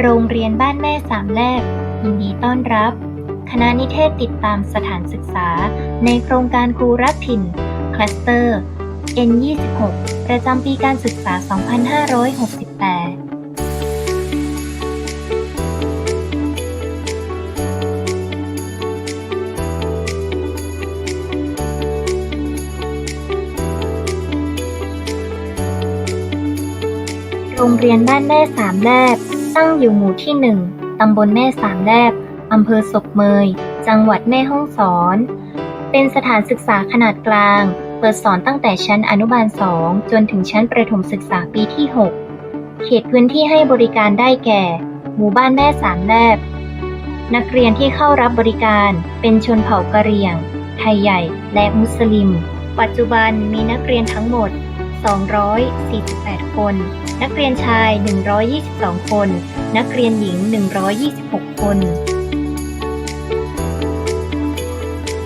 โรงเรียนบ้านแม่สามแลบยินดีต้อนรับ คณะนิเทศติดตามสถานศึกษา ในโครงการครูรักถิ่น คลัสเตอร์ N26 ประจำปีการศึกษา 2568โรงเรียนบ้านแม่สามแลบ ตั้งอยู่หมู่ที่1ตำบลแม่สามแลบอำเภอศพเมย จังหวัดแม่ฮ่องสอน เป็นสถานศึกษาขนาดกลาง เปิดสอนตั้งแต่ชั้นอนุบาล2จนถึงชั้นประถมศึกษาปีที่ 6 เขตพื้นที่ให้บริการได้แก่ หมู่บ้านแม่สามแลบ นักเรียนที่เข้ารับบริการเป็นชนเผ่ากะเหรี่ยง ไทยใหญ่ และมุสลิม ปัจจุบันมีนักเรียนทั้งหมด 248 คน นักเรียนชาย 122 คน นักเรียนหญิง 126 คน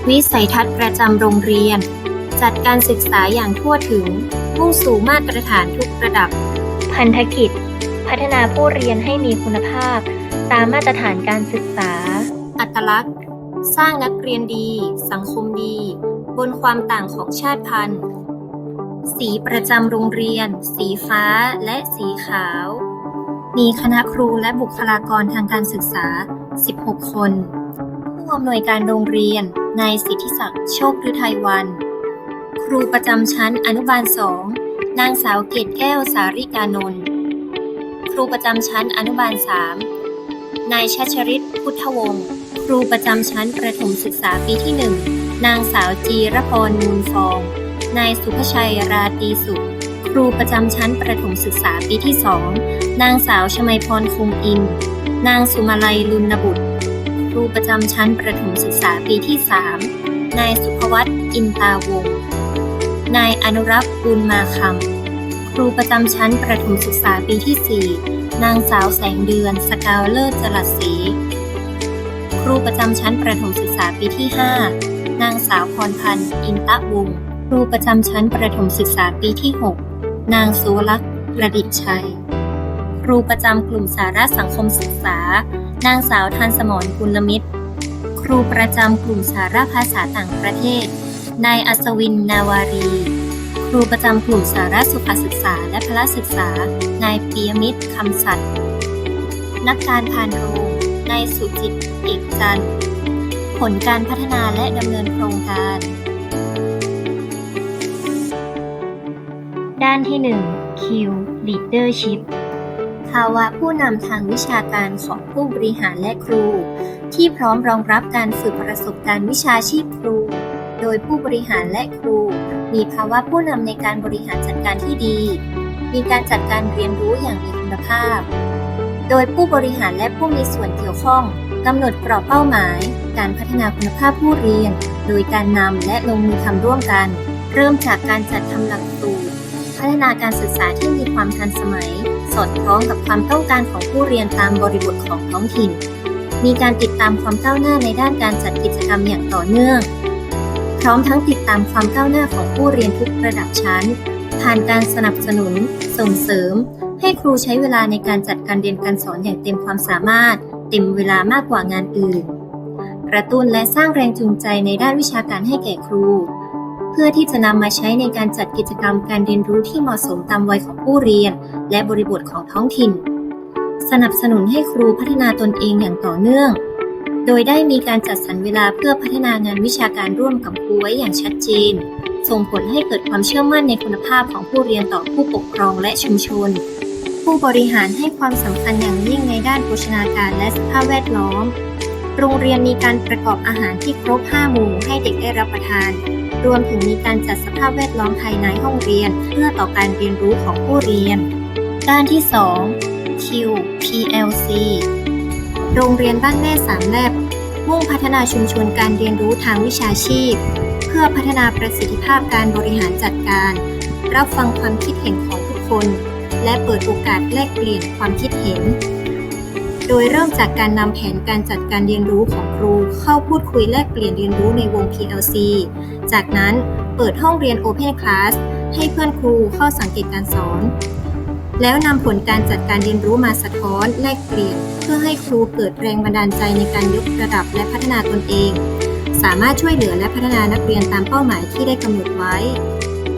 วิสัยทัศน์ประจำโรงเรียน จัดการศึกษาอย่างทั่วถึง มุ่งสู่มาตรฐานทุกระดับ พันธกิจ พัฒนาผู้เรียนให้มีคุณภาพ ตามมาตรฐานการศึกษา อัตลักษณ์ สร้างนักเรียนดี สังคมดี บนความต่างของชาติพันธุ์ สีประจำโรงเรียน สีฟ้าและสีขาว มีคณะครูและบุคลากรทางการศึกษา 16 คน ผู้อำนวยการโรงเรียน นายสิทธิศักดิ์โชคฤทัยวัน ครูประจำชั้นอนุบาลสองนางสาวเกตแก้วสาริกานนท์ครูประจำชั้นอนุบาลสามนายชัชริตพุทธวงศ์ครูประจำชั้นประถมศึกษาปีที่หนึ่งนางสาวจีรพรนูนฟอง นายสุภชัยราตีสุข ครูประจำชั้นประถมศึกษาปีที่สองนางสาวชมัยพรคงอิน นางสุมาลัยลุนบุตร ครูประจำชั้นประถมศึกษาปีที่สามนายสุภวัตอินตาวง นายอนุรักษ์บุญมาคำ ครูประจำชั้นประถมศึกษาปีที่4นางสาวแสงเดือน สกาวเลิศจรัสศรีครูประจำชั้นประถมศึกษาปีที่ 5 นางสาวพรพันธ์ อินตะวงศ์ ครูประจำชั้นประถมศึกษาปีที่ 6 นางสุวลักษ์ประดิษฐ์ชัย ครูประจำกลุ่มสาระสังคมศึกษา นางสาวทันสมรกุลมิตร ครูประจำกลุ่มสาระภาษาต่างประเทศ นายอัศวินนาวารี ครูประจำกลุ่มสาระสุขศึกษาและพละศึกษา นายปียมิตรคำสัตย์นักการพานโรงนายสุจิต เอกจันทร์ผลการพัฒนาและดำเนินโครงการ ด้านที่ 1 Q Leadership ภาวะผู้นำทางวิชาการของผู้บริหารและครู ที่พร้อมรองรับการฝึกประสบการณ์วิชาชีพครู โดยผู้บริหารและครู มีภาวะผู้นำในการบริหารจัดการที่ดี มีการจัดการเรียนรู้อย่างมีคุณภาพ โดยผู้บริหารและผู้มีส่วนเกี่ยวข้องกำหนดกรอบเป้าหมาย การพัฒนาคุณภาพผู้เรียน โดยการนำและลงมือทำร่วมกัน เริ่มจากการจัดทำหลักสูตร พัฒนาการศึกษาที่มีความทันสมัย สอดคล้องกับความต้องการของผู้เรียนตามบริบทของท้องถิ่น มีการติดตามความก้าวหน้าในด้านการจัดกิจกรรมอย่างต่อเนื่อง พร้อมทั้งติดตามความก้าวหน้าของผู้เรียนทุกระดับชั้น ผ่านการสนับสนุน ส่งเสริม ให้ครูใช้เวลาในการจัดการเรียนการสอนอย่างเต็มความสามารถ เต็มเวลามากกว่างานอื่น กระตุ้นและสร้างแรงจูงใจในด้านวิชาการให้แก่ครู เพื่อที่จะนำมาใช้ในการจัดกิจกรรมการเรียนรู้ที่เหมาะสมตามวัยของผู้เรียน และบริบทของท้องถิ่น สนับสนุนให้ครูพัฒนาตนเองอย่างต่อเนื่อง โดยได้มีการจัดสรรเวลาเพื่อพัฒนางานวิชาการร่วมกับครูไว้อย่างชัดเจน ส่งผลให้เกิดความเชื่อมั่นในคุณภาพของผู้เรียนต่อผู้ปกครองและชุมชน ผู้บริหารให้ความสำคัญอย่างยิ่งในด้านโภชนาการและสภาพแวดล้อม โรงเรียนมีการประกอบอาหารที่ครบ 5 หมู่ให้เด็กได้รับประทาน รวมถึงมีการจัดสภาพแวดล้อมภายในห้องเรียน เพื่อต่อการเรียนรู้ของผู้เรียน ด้านที่ 2 Q PLC โรงเรียนบ้านแม่สามแลบ มุ่งพัฒนาชุมชนการเรียนรู้ทางวิชาชีพ เพื่อพัฒนาประสิทธิภาพการบริหารจัดการ รับฟังความคิดเห็นของทุกคน และเปิดโอกาสแลกเปลี่ยนความคิดเห็น โดยเริ่มจากการนำแผนการจัดการเรียนรู้ของครู เข้าพูดคุยแลกเปลี่ยนเรียนรู้ในวง PLC จากนั้นเปิดห้องเรียน Open Class ให้เพื่อนครูเข้าสังเกตการสอน แล้วนำผลการจัดการเรียนรู้มาสะท้อนแลกเปลี่ยน เพื่อให้ครูเกิดแรงบันดาลใจในการยกระดับและพัฒนาตนเอง สามารถช่วยเหลือและพัฒนานักเรียนตามเป้าหมายที่ได้กำหนดไว้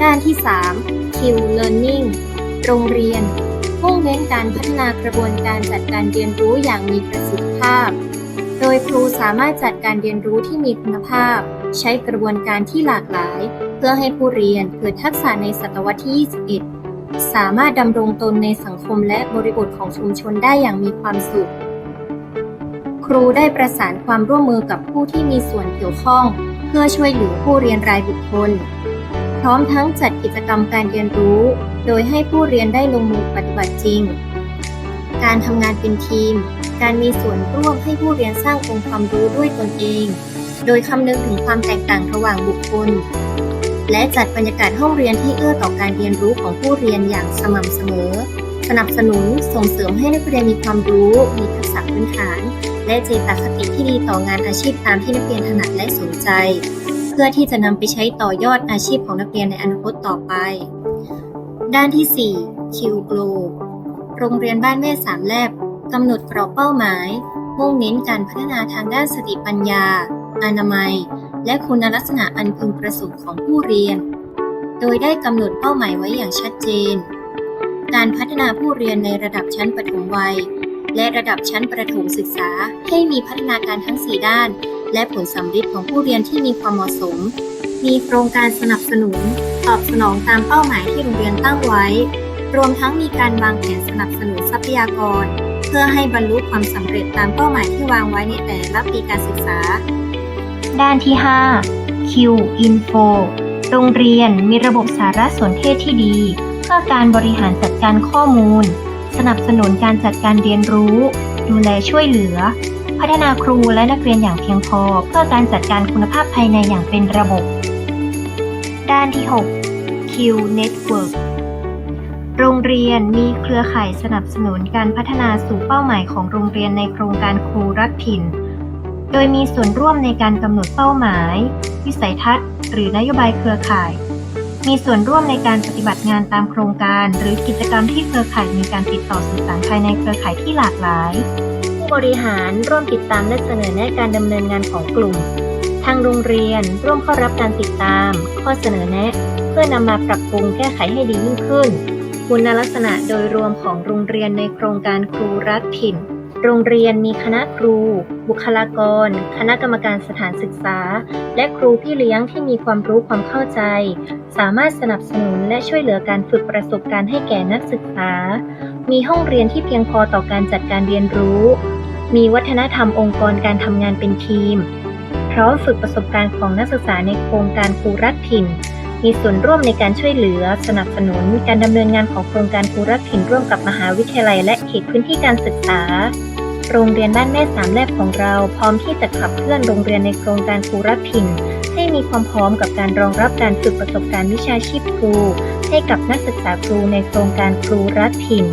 ด้านที่ 3 Q Learning โรงเรียน มุ่งเน้นการพัฒนากระบวนการจัดการเรียนรู้อย่างมีประสิทธิภาพ โดยครูสามารถจัดการเรียนรู้ที่มีคุณภาพ ใช้กระบวนการที่หลากหลาย เพื่อให้ผู้เรียนเกิดทักษะในศตวรรษที่ 21 สามารถดำรงตนในสังคมและบริบทของชุมชนได้อย่างมีความสุข ครูได้ประสานความร่วมมือกับผู้ที่มีส่วนเกี่ยวข้อง เพื่อช่วยเหลือผู้เรียนรายบุคคล ร้อมทั้งจัดกิจกรรมการเรียนรู้ โดยให้ผู้เรียนได้ลงมือปฏิบัติจริง การทำงานเป็นทีม การมีส่วนร่วมให้ผู้เรียนสร้างองค์ความรู้ด้วยตนเอง โดยคำนึงถึงความแตกต่างระหว่างบุคคล และจัดบรรยากาศห้องเรียนที่เอื้อต่อการเรียนรู้ของผู้เรียนอย่างสม่ำเสมอ สนับสนุนส่งเสริมให้นักเรียนมีความรู้ มีทักษะพื้นฐาน และเจตคติที่ดีต่องานอาชีพตามที่นักเรียนถนัดและสนใจ พื่อที่จะนำไปใช้ต่อยอดอาชีพของนักเรียนในอนาคตต่อไป ด้านที่4 Q Glow โรงเรียนบ้านแม่สามแลบกำหนดกรอบเป้าหมาย มุ่งเน้นการพัฒนาทางด้านสติปัญญา อนามัย และคุณลักษณะอันพึงประสงค์ของผู้เรียน โดยได้กำหนดเป้าหมายไว้อย่างชัดเจน การพัฒนาผู้เรียนในระดับชั้นประถมวัย และระดับชั้นประถมศึกษาให้มีพัฒนาการทั้ง 4 ด้าน และผลสำฤทธิ์ของผู้เรียนที่มีความเหมาะสม มีโครงการสนับสนุน ตอบสนองตามเป้าหมายที่โรงเรียนตั้งไว้ รวมทั้งมีการวางแผนสนับสนุนทรัพยากร เพื่อให้บรรลุความสำเร็จตามเป้าหมายที่วางไว้ในแต่ละปีการศึกษา ด้านที่ 5 Q Info โรงเรียนมีระบบสารสนเทศที่ดี เพื่อการบริหารจัดการข้อมูล สนับสนุนการจัดการเรียนรู้ ดูแลช่วยเหลือ พัฒนาครูและนักเรียนอย่างเพียงพอ เพื่อการจัดการคุณภาพภายในอย่างเป็นระบบ ด้านที่ 6 Q Network โรงเรียนมีเครือข่ายสนับสนุนการพัฒนาสู่เป้าหมายของโรงเรียนในโครงการครูรักถิ่น โดยมีส่วนร่วมในการกำหนดเป้าหมาย วิสัยทัศน์ หรือนโยบายเครือข่าย มีส่วนร่วมในการปฏิบัติงานตามโครงการ หรือกิจกรรมที่เครือข่ายมีการติดต่อสื่อสารภายในเครือข่ายที่หลากหลาย ผู้บริหารร่วมติดตามและเสนอแนะการดำเนินงานของกลุ่ม ทางโรงเรียนร่วมเข้ารับการติดตาม ข้อเสนอแนะ เพื่อนำมาปรับปรุงแก้ไขให้ดียิ่งขึ้น คุณลักษณะโดยรวมของโรงเรียนในโครงการครูรักถิ่น โรงเรียนมีคณะครู บุคลากร คณะกรรมการสถานศึกษา และครูพี่เลี้ยงที่มีความรู้ความเข้าใจ สามารถสนับสนุนและช่วยเหลือการฝึกประสบการณ์ให้แก่นักศึกษามีห้องเรียนที่เพียงพอต่อการจัดการเรียนรู้ มีวัฒนธรรมองค์กรการทำงานเป็นทีม พร้อมฝึกประสบการณ์ของนักศึกษาในโครงการครูรักถิ่น มีส่วนร่วมในการช่วยเหลือ สนับสนุน การดำเนินงานของโครงการครูรักถิ่นร่วมกับมหาวิทยาลัย และเขตพื้นที่การศึกษา โรงเรียนบ้านแม่สามแลบของเรา พร้อมที่จะขับเคลื่อนโรงเรียนในโครงการครูรักถิ่น ให้มีความพร้อมกับการรองรับการฝึกประสบการณ์วิชาชีพครู ให้กับนักศึกษาครูในโครงการครูรักถิ่น